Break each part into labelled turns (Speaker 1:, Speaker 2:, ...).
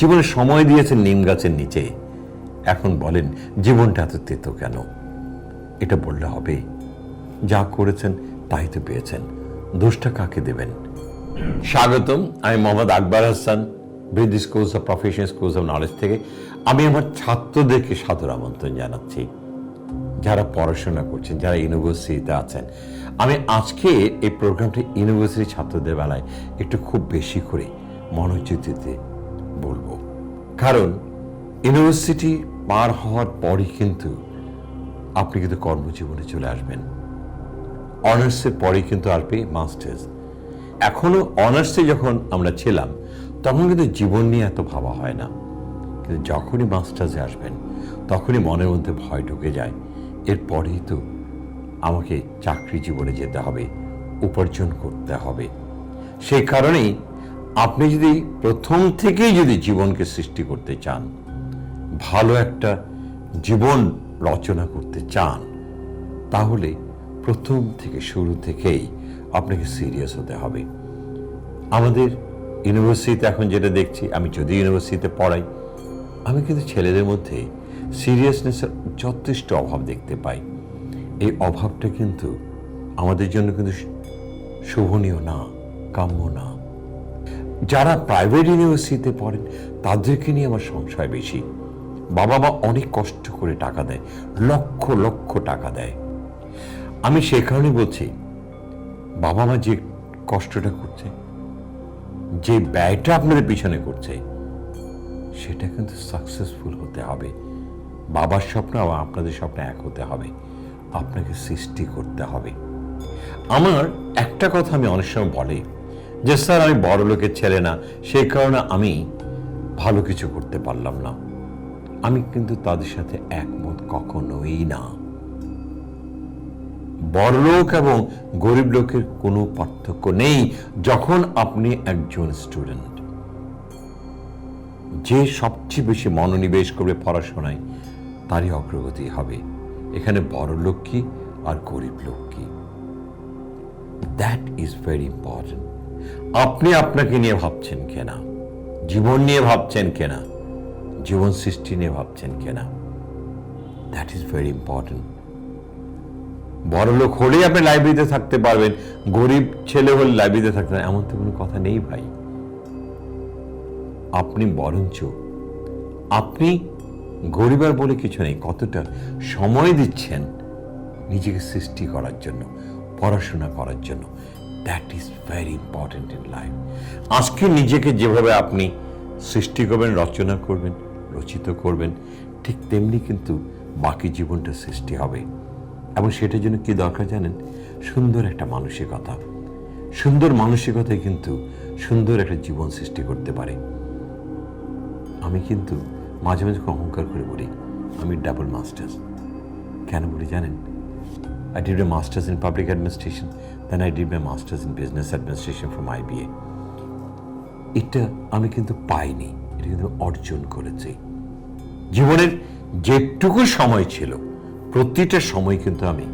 Speaker 1: জীবনে সময় দিয়েছেন নিম গাছের নিচে। এখন বলেন, জীবনটা এত তেতো কেন? এটা বললে হবে। যা করেছেন, তাই তো পেয়েছেন। দোষটা কাকে দেবেন? স্বাগতম, আমি Mohammad Akbar Hasan British course of professional course of knowledge থেকে। আমি আমার ছাত্রদেরকে সাদর আমন্ত্রণ জানাচ্ছি। যারা পড়াশোনা করছেন, যারা ইউনিভার্সিটিতে আছেন। আমি আজকে এই প্রোগ্রামটি ইউনিভার্সিটি ছাত্রদের বেলায় একটু খুব বেশি করে মনোযোগ দিতে বলব। কারণ ইউনিভার্সিটি পার হওয়ার পরই কিন্তু আপনি কিন্তু কর্মজীবনে চলে আসবেন। অনার্সের পরে কিন্তু আসবে মাস্টার্স এখনও অনার্সে যখন আমরা ছিলাম, তখন কিন্তু জীবন নিয়ে এত ভাবা হয় না। কিন্তু যখনই মাস্টার্সে আসবেন, তখনই মনের মধ্যে ভয় ঢুকে যায়। এরপরেই তো আমাকে চাকরি জীবনে যেতে হবে, উপার্জন করতে হবে। সেই কারণেই আপনি যদি প্রথম থেকেই যদি জীবনকে সৃষ্টি করতে চান, ভালো একটা জীবন রচনা করতে চান, তাহলে প্রথম থেকে শুরু থেকেই আপনাকে সিরিয়াস হতে হবে। আমাদের ইউনিভার্সিটিতে এখন যেটা দেখছি, আমি যদি ইউনিভার্সিটিতে পড়াই, আমি কিন্তু ছেলেদের মধ্যে সিরিয়াসনেসের যথেষ্ট অভাব দেখতে পাই। এই অভাবটা কিন্তু আমাদের জন্য কিন্তু শোভনীয় না, কাম্য না। যারা প্রাইভেট ইউনিভার্সিটিতে পড়েন, তাদেরকে নিয়ে আমার সংশয় বেশি। বাবা মা অনেক কষ্ট করে টাকা দেয়, লক্ষ লক্ষ টাকা দেয়। আমি সে কারণে বলছি বাবা মা যে কষ্টটা করছে, যে ব্যয়টা আপনাদের পিছনে করছে, সেটা কিন্তু সাকসেসফুল হতে হবে। বাবার স্বপ্ন আর আপনাদের স্বপ্ন এক হতে হবে। আপনাকে সৃষ্টি করতে হবে। আমার একটা কথা আমি অনেক সময় বলে যে স্যার, আমি বড় লোকের ছেলে না সেই কারণে আমি ভালো কিছু করতে পারলাম না। আমি কিন্তু তাদের সাথে একমত কখনোই না। বড়লোক এবং গরিব লোকের কোনো পার্থক্য নেই যখন আপনি একজন স্টুডেন্ট। যে সবচেয়ে বেশি মনোনিবেশ করবে পড়াশোনায়, তারই অগ্রগতি হবে। এখানে বড় লোক কি আর গরিব লোক কি? দ্যাট ইজ ভেরি ইম্পর্টেন্ট আপনি আপনাকে নিয়ে ভাবছেন কেনা? জীবন নিয়ে ভাবছেন কেনা? জীবন সৃষ্টি নিয়ে ভাবছেন কেনা? দ্যাট ইজ ভেরি ইম্পর্টেন্ট বড় লোক হলেই আপনি লাইব্রেরিতে থাকতে পারবেন, গরিব ছেলে হলে লাইব্রেরিতে থাকতে পারবেন, এমন তো কোনো কথা নেই ভাই। আপনি বরঞ্চ, আপনি গরিবার বলে কিছু নেই, কতটা সময় দিচ্ছেন নিজেকে সৃষ্টি করার জন্য, পড়াশোনা করার জন্য। That is very important in life আজকে নিজেকে যেভাবে আপনি সৃষ্টি করবেন রচনা করবেন রচিত করবেন ঠিক তেমনি কিন্তু বাকি জীবনটা সৃষ্টি হবে। এবং সেটার জন্য কি দরকার জানেন? সুন্দর একটা মানসিকতা। সুন্দর মানসিকতায় কিন্তু সুন্দর একটা জীবন সৃষ্টি করতে পারে। আমি কিন্তু মাঝে মাঝে অহংকার করে বলি আমি ডাবল মাস্টার্স কেন বলি জানেন? I did a master's in public administration, then I did my master's in business administration from IBA. এটা আমি কিন্তু পাইনি এটা কিন্তু অর্জন করেছি জীবনের যেটুকু সময় ছিল প্রতিটা সময় কিন্তু আমি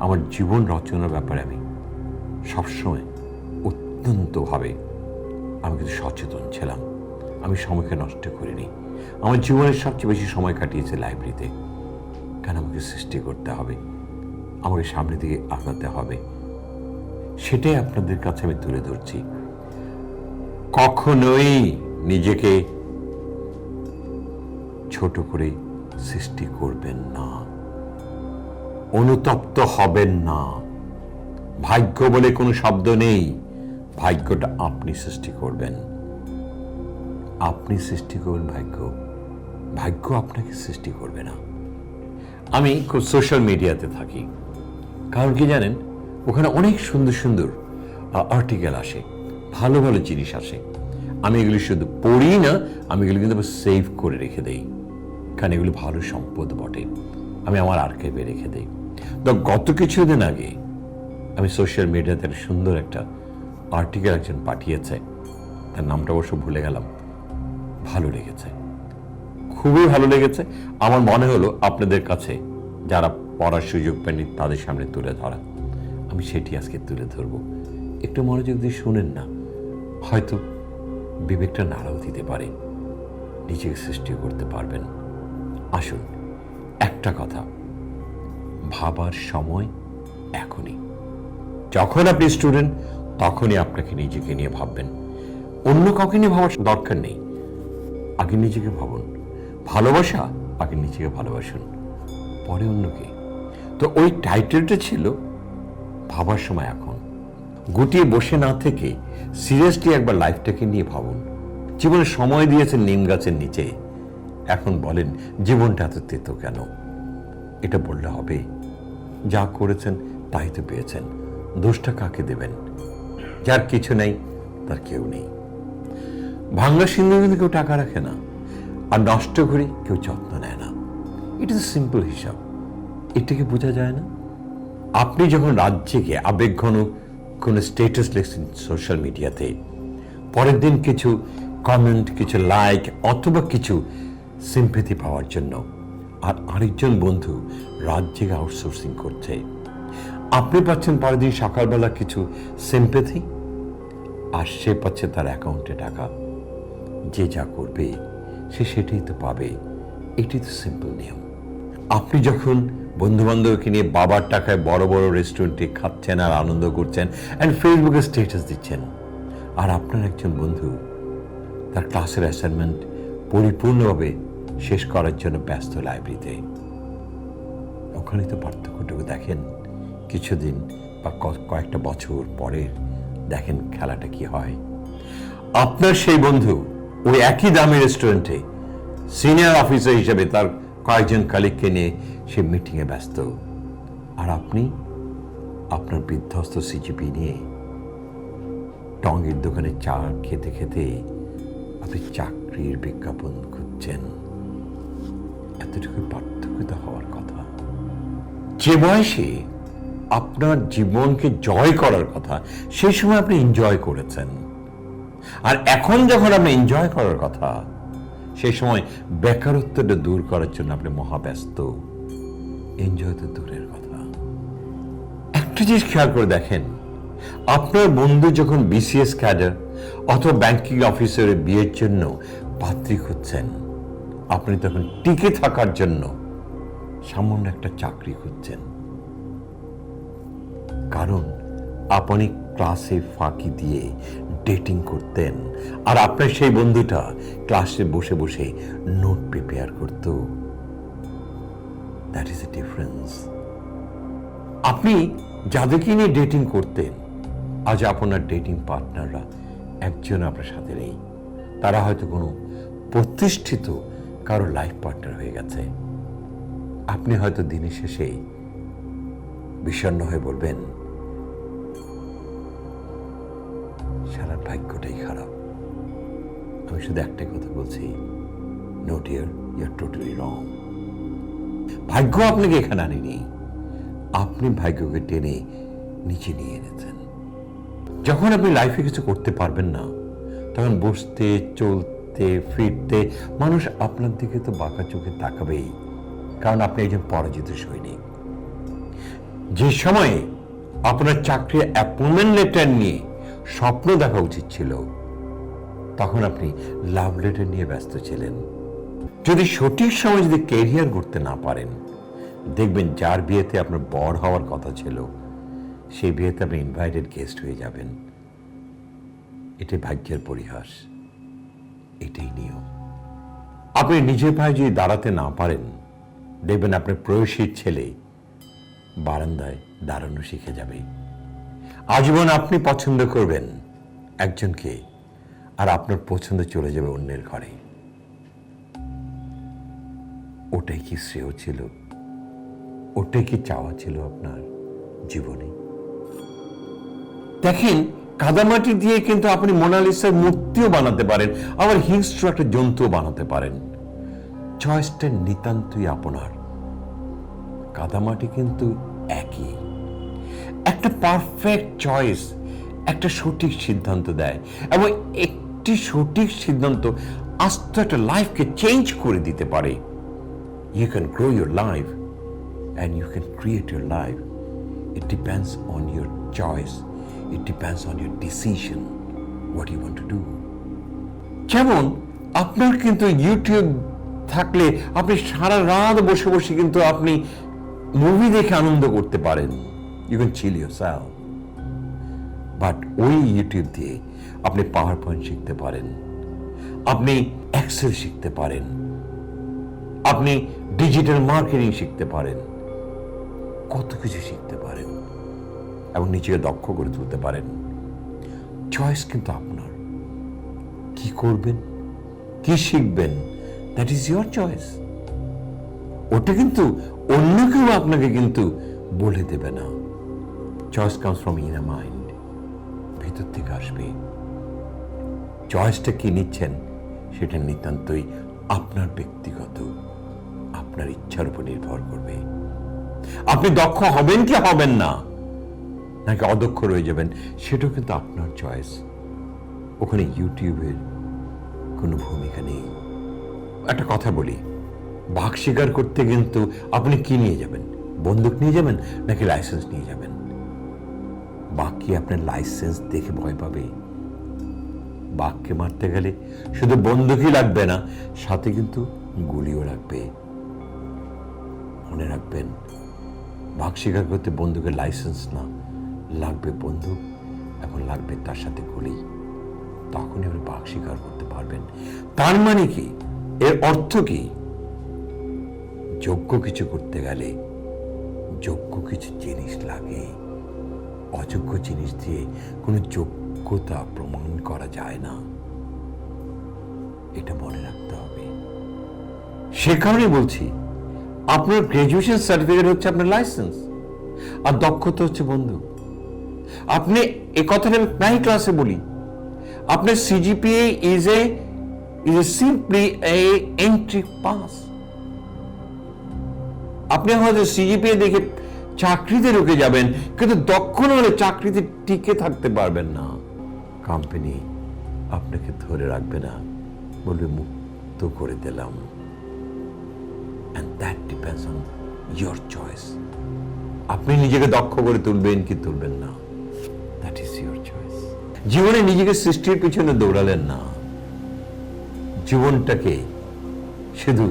Speaker 1: আমার জীবন রচনার ব্যাপারে আমি সবসময় অত্যন্তভাবে আমি কিন্তু সচেতন ছিলাম আমি সময়কে নষ্ট করিনি আমার জীবনের সবচেয়ে বেশি সময় কাটিয়েছে লাইব্রেরিতে কেন আমাকে সৃষ্টি করতে হবে আমাকে সামনের দিকে আগাতে হবে সেটাই আপনাদের কাছে আমি তুলে ধরছি। কখনোই নিজেকে ছোট করে সৃষ্টি করবেন না। অনুতপ্ত হবেন না। ভাগ্য বলে কোনো শব্দ নেই। ভাগ্যটা আপনি সৃষ্টি করবেন। আপনি সৃষ্টি করবেন ভাগ্য। ভাগ্য আপনাকে সৃষ্টি করবে না। আমি খুব সোশ্যাল মিডিয়াতে থাকি। কারণ কি জানেন? ওখানে অনেক সুন্দর সুন্দর আর্টিকেল আসে, ভালো ভালো জিনিস আসে। আমি এগুলি শুধু পড়ি না, আমি এগুলি কিন্তু সেভ করে রেখে দেই। কারণ এগুলি ভালো সম্পদ বটে। আমি আমার আর্কাইভে রেখে দেই। তো গত কিছুদিন আগে আমি সোশ্যাল মিডিয়াতে সুন্দর একটা আর্টিকেল একজন পাঠিয়েছে। তার নামটা অবশ্য ভুলে গেলাম। ভালো লেগেছে। খুবই ভালো লেগেছে। আমার মনে হলো আপনাদের কাছে যারা পড়ার সুযোগ পায়নি তাদের সামনে তুলে ধরা। আমি সেটি আজকে তুলে ধরব। একটু মনোযোগ দিয়ে শুনেন না। হয়তো বিবেকটা নাড়াও দিতে পারে। নিজেকে সৃষ্টি করতে পারবেন। আসুন, একটা কথা। ভাবার সময় এখনই। যখন আপনি স্টুডেন্ট তখনই আপনাকে নিজেকে নিয়ে ভাববেন। অন্য কাউকে নিয়ে ভাবার দরকার নেই। আগে নিজেকে ভাবুন। ভালোবাসা, আগে নিজেকে ভালোবাসুন। পরে অন্যকে। তো ওই টাইটেলটা ছিল ভাবার সময় এখন। গুটিয়ে বসে না থেকে সিরিয়াসলি একবার লাইফটাকে নিয়ে ভাবুন। জীবনে সময় দিয়েছেন নিম গাছের নিচে। এখন বলেন, জীবনটা এত তেতো কেন? এটা বললে হবে। যা করেছেন, তাই তো পেয়েছেন। দোষটা কাকে দেবেন? যার কিছু নেই, তার কেউ নেই। ভাঙ্গা সিন্ধু কিন্তু কেউ টাকা রাখে না। আর নষ্ট করে কেউ যত্ন নেয় না। এটা সিম্পল হিসাব। এটাকে বোঝা যায় না? আপনি যখন রাজ্যে রাজ্যকে আবেগঘন কোনো স্টেটাস লিখছেন সোশ্যাল মিডিয়াতে পরের দিন কিছু কমেন্ট কিছু লাইক অথবা কিছু সিম্পেথি পাওয়ার জন্য আর আরেকজন বন্ধু রাত জেগে আউটসোর্সিং করছে, আপনি পাচ্ছেন পরের দিন সকালবেলা কিছু সিম্পেথি আর সে পাচ্ছে তার অ্যাকাউন্টে টাকা। যে যা করবে, সে সেটাই তো পাবে। এটি তো সিম্পল নিয়ম। আপনি যখন বন্ধু বান্ধবকে নিয়ে বাবার টাকায় বড় বড় রেস্টুরেন্টে খাচ্ছেন আর আনন্দ করছেন অ্যান্ড ফেসবুকে স্টেটাস দিচ্ছেন। আর আপনার একজন বন্ধু তার ক্লাসের অ্যাসাইনমেন্ট পরিপূর্ণভাবে শেষ করার জন্য ব্যস্ত লাইব্রেরিতে ওখানে তো পার্থক্যটুকু দেখেন, কিছুদিন বা কয়েকটা বছর পরে দেখেন খেলাটা কি হয়। আপনার সেই বন্ধু ওই একই দামি রেস্টুরেন্টে সিনিয়র অফিসার হিসেবে তার কয়েকজন কালিককে নিয়ে সে মিটিংয়ে ব্যস্ত। আর আপনি আপনার বিধ্বস্ত সিজিপি নিয়ে টঙ্গের দোকানে চা খেতে খেতে আপনি চাকরির বিজ্ঞাপন খুঁজছেন। এতটুকু পার্থক্য তো হওয়ার কথা। যে বয়সে আপনার জীবনকে জয় করার কথা, সেই সময় আপনি এনজয় করেছেন। আর এখন যখন আপনি এনজয় করার কথা সেই সময় বেকারত্বটা দূর করার জন্য আপনি মহাব্যস্ত। এনজয় তো দূরের কথা। একটা জিনিস খেয়াল করে দেখেন, আপনার বন্ধু যখন বিসিএস ক্যাডার অথবা ব্যাংকিং অফিসারের বিয়ের জন্য পাত্রী খুঁজছেন, আপনি তখন টিকে থাকার জন্য সামান্য একটা চাকরি খুঁজছেন। কারণ আপনি ক্লাসে ফাঁকি দিয়ে ডেটিং করতেন। আর আপনার সেই বন্ধুটা ক্লাসে বসে বসে নোট প্রিপেয়ার করত। দ্যাট ইজ এ ডিফারেন্স আপনি যাদেরকে নিয়ে ডেটিং করতেন, আজ আপনার ডেটিং পার্টনাররা একজন আপনার সাথে নেই। তারা হয়তো কোনো প্রতিষ্ঠিত কারও লাইফ পার্টনার হয়ে গেছে। আপনি হয়তো দিনের শেষে বিষণ্ণ হয়ে বলবেন সারা ভাগ্যটাই খারাপ। আমি শুধু একটাই কথা বলছি নোট ইয়ার ইয়ার টোটালি রং ভাগ্য আপনাকে এখানে আনেনি। আপনি ভাগ্যকে টেনে নিচে নিয়ে এনেছেন। যখন আপনি লাইফে কিছু করতে পারবেন না, তখন বসতে, চলতে, ফিরতে মানুষ আপনার দিকে তো বাঁকা চোখে তাকাবেই, কারণ আপনি একজন পরাজিত সৈনিক। যে সময়ে আপনার চাকরির অ্যাপয়েন্টমেন্ট লেটার নিয়ে স্বপ্ন দেখা উচিত ছিল। তখন আপনি লাভ লেটার নিয়ে ব্যস্ত ছিলেন। যদি সঠিক সময় যদি ক্যারিয়ার করতে না পারেন, দেখবেন যার বিয়েতে আপনার বর হওয়ার কথা ছিল, সেই বিয়েতে আপনি ইনভাইটেড গেস্ট হয়ে যাবেন। এটাই ভাগ্যের পরিহাস। এটাই নিয়ম। আপনি নিজের পায়ে যদি দাঁড়াতে না পারেন, দেখবেন আপনার প্রয়সীর ছেলে বারান্দায় দাঁড়ানো শিখে যাবে। আজীবন আপনি পছন্দ করবেন একজনকে, আর আপনার পছন্দ চলে যাবে অন্যের ঘরে। ওটাই কি শ্রেয় ছিল? ওটাই কি চাওয়া ছিল আপনার জীবনে? দেখেন, কাদামাটি দিয়ে কিন্তু আপনি মোনালিসার মূর্তিও বানাতে পারেন, আবার হিংস্র একটা জন্তুও বানাতে পারেন। চয়েসটা নিতান্তই আপনার। কাদামাটি কিন্তু একই। একটা পারফেক্ট চয়েস একটা সঠিক সিদ্ধান্ত দেয় এবং একটি সঠিক সিদ্ধান্ত আস্ত একটা লাইফকে চেঞ্জ করে দিতে পারে। You can grow your life and you can create your life it depends on your choice it depends on your decision what you want to do যেমন, আপনার কিন্তু ইউটিউব থাকলে আপনি সারা রাত বসে বসে কিন্তু আপনি মুভি দেখে আনন্দ করতে পারেন। You can chill your self but ওই ইউটিউব দিয়ে আপনি পাওয়ার পয়েন্ট শিখতে পারেন। আপনি এক্সেল শিখতে পারেন। আপনি ডিজিটাল মার্কেটিং শিখতে পারেন। কত কিছু শিখতে পারেন। এবং নিজেকে দক্ষ করে তুলতে পারেন। চয়েস কিন্তু আপনার। কি করবেন? কি শিখবেন? দ্যাট ইজ ইয়োর চয়েস ওটা কিন্তু অন্য কেউ আপনাকে কিন্তু বলে দেবে না। Choice comes from in mind ভিতর থেকে আসবে। চয়েসটা কি নিচ্ছেন? সেটা নিতান্তই আপনার ব্যক্তিগত, আপনার ইচ্ছার উপর নির্ভর করবে। আপনি দক্ষ হবেন কি হবেন না? নাকি অদক্ষ রয়ে যাবেন? সেটাও কিন্তু আপনার চয়েস ওখানে ইউটিউবের কোনো ভূমিকা নেই। একটা কথা বলি, বাঘ শিকার করতে কিন্তু আপনি কি নিয়ে যাবেন? বন্দুক নিয়ে যাবেন নাকি লাইসেন্স নিয়ে যাবেন? বাঘ কি আপনার লাইসেন্স দেখে ভয় পাবে। বাঘকে মারতে গেলে শুধু বন্দুকই লাগবে না, সাথে কিন্তু গুলিও লাগবে। মনে রাখবেন, বাঘ শিকার করতে বন্দুকের লাইসেন্স না, লাগবে বন্দুক, এখন লাগবে তার সাথে গুলি। তখনই আপনি বাঘ শিকার করতে পারবেন। তার মানে কি? এর অর্থ কি? যোগ্য কিছু করতে গেলে যোগ্য কিছু জিনিস লাগে। অযোগ্য জিনিস দিয়ে কোনো যোগ্যতা প্রমাণ করা যায় না। এটা মনে রাখতে হবে। সে কারণে বলছি, আপনার গ্রাজুয়েশন সার্টিফিকেট হচ্ছে আপনার লাইসেন্স আর দক্ষতা হচ্ছে বন্ধু। আপনি এ কথাটা আমি প্রায় ক্লাসে বলি আপনার CGPA is a is a simply entry pass আপনি হয়তো সিজিপিএ দেখে চাকরিতে ঢুকে যাবেন, কিন্তু দক্ষ না হলে চাকরিতে টিকে থাকতে পারবেন না। কোম্পানি আপনাকে ধরে রাখবে না বলবে মুক্ত করে দিলাম। দ্যাট ইয়োর চয়েস আপনি নিজেকে দক্ষ করে তুলবেন কি তুলবেন না? দ্যাট ইজ ইয়োর চয়েস জীবনে নিজেকে সৃষ্টির পিছনে দৌড়ালেন না। জীবনটাকে শুধু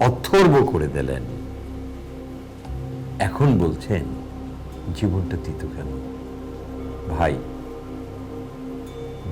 Speaker 1: অথর্ব করে দিলেন। এখন বলছেন জীবনটা তিত কেন? ভাই,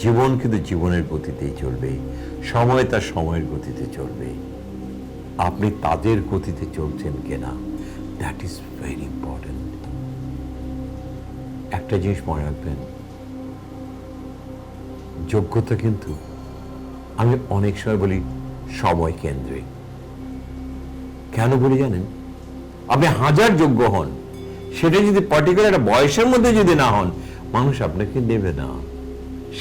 Speaker 1: জীবন কিন্তু জীবনের গতিতেই চলবে, সময় তার সময়ের গতিতে চলবে। আপনি তাদের গতিতে চলছেন কিনা? দ্যাট ইজ ভেরি ইম্পর্টেন্ট একটা জিনিস মনে রাখবেন, যোগ্যতা কিন্তু, আমি অনেক সময় বলি সময় কেন্দ্রে কেন বলি জানেন? আপনি হাজার যোগ্য হন। সেটা যদি পার্টিকুলার একটা বয়সের মধ্যে যদি না হন, মানুষ আপনাকে নেবে না।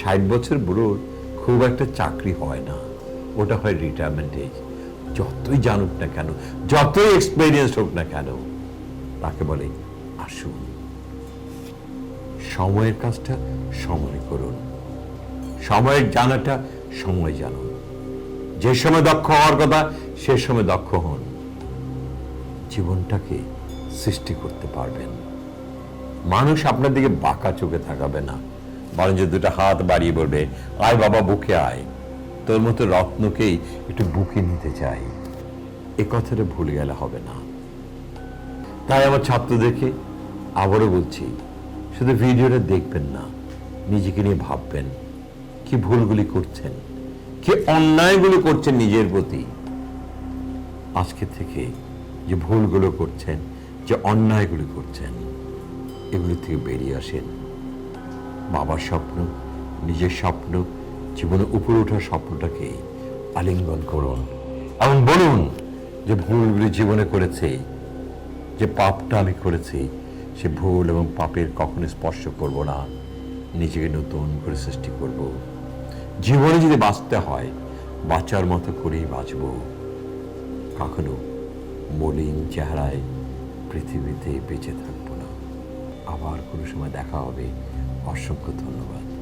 Speaker 1: ষাট বছর বুড়োর খুব একটা চাকরি হয় না। ওটা হয় রিটায়ারমেন্ট এজ যতই জানুক না কেন, যতই এক্সপেরিয়েন্স হোক না কেন, তাকে বলে আসুন। সময়ের কাজটা সময় করুন। সময়ের জানাটা সময় জানুন। যে সময় দক্ষ হওয়ার কথা, সে সময় দক্ষ হন। জীবনটাকে সৃষ্টি করতে পারবেন। মানুষ আপনার দিকে বাঁকা চোখে থাকাবে না। বরঞ্চ দুটো হাত বাড়িয়ে বলবে, আয় বাবা, বুকে আয়। তোর মতো রত্নকেই একটু বুকে নিতে চাই। এ কথাটা ভুলে গেলে হবে না। তাই আমার ছাত্রদেরকে আবারও বলছি, শুধু ভিডিওটা দেখবেন না, নিজেকে নিয়ে ভাববেন, কি ভুলগুলি করছেন, কি অন্যায়গুলো করছেন নিজের প্রতি। আজকে থেকে যে ভুলগুলো করছেন, যে অন্যায়গুলো করছেন, এগুলি থেকে বেরিয়ে আসেন। বাবার স্বপ্ন, নিজের স্বপ্ন জীবনে উপরে ওঠার স্বপ্নটাকে আলিঙ্গন করুন। এবং বলুন যে ভুলগুলি জীবনে করেছে, যে পাপটা আমি করেছি, সে ভুল এবং পাপের কখনো স্পর্শ করব না। নিজেকে নতুন করে সৃষ্টি করব। জীবনে যদি বাঁচতে হয়, বাঁচার মতো করেই বাঁচব। কখনো মলিন চেহারায় পৃথিবীতে বেঁচে থাকব না। আবার কোনো সময় দেখা হবে। অসংখ্য ধন্যবাদ।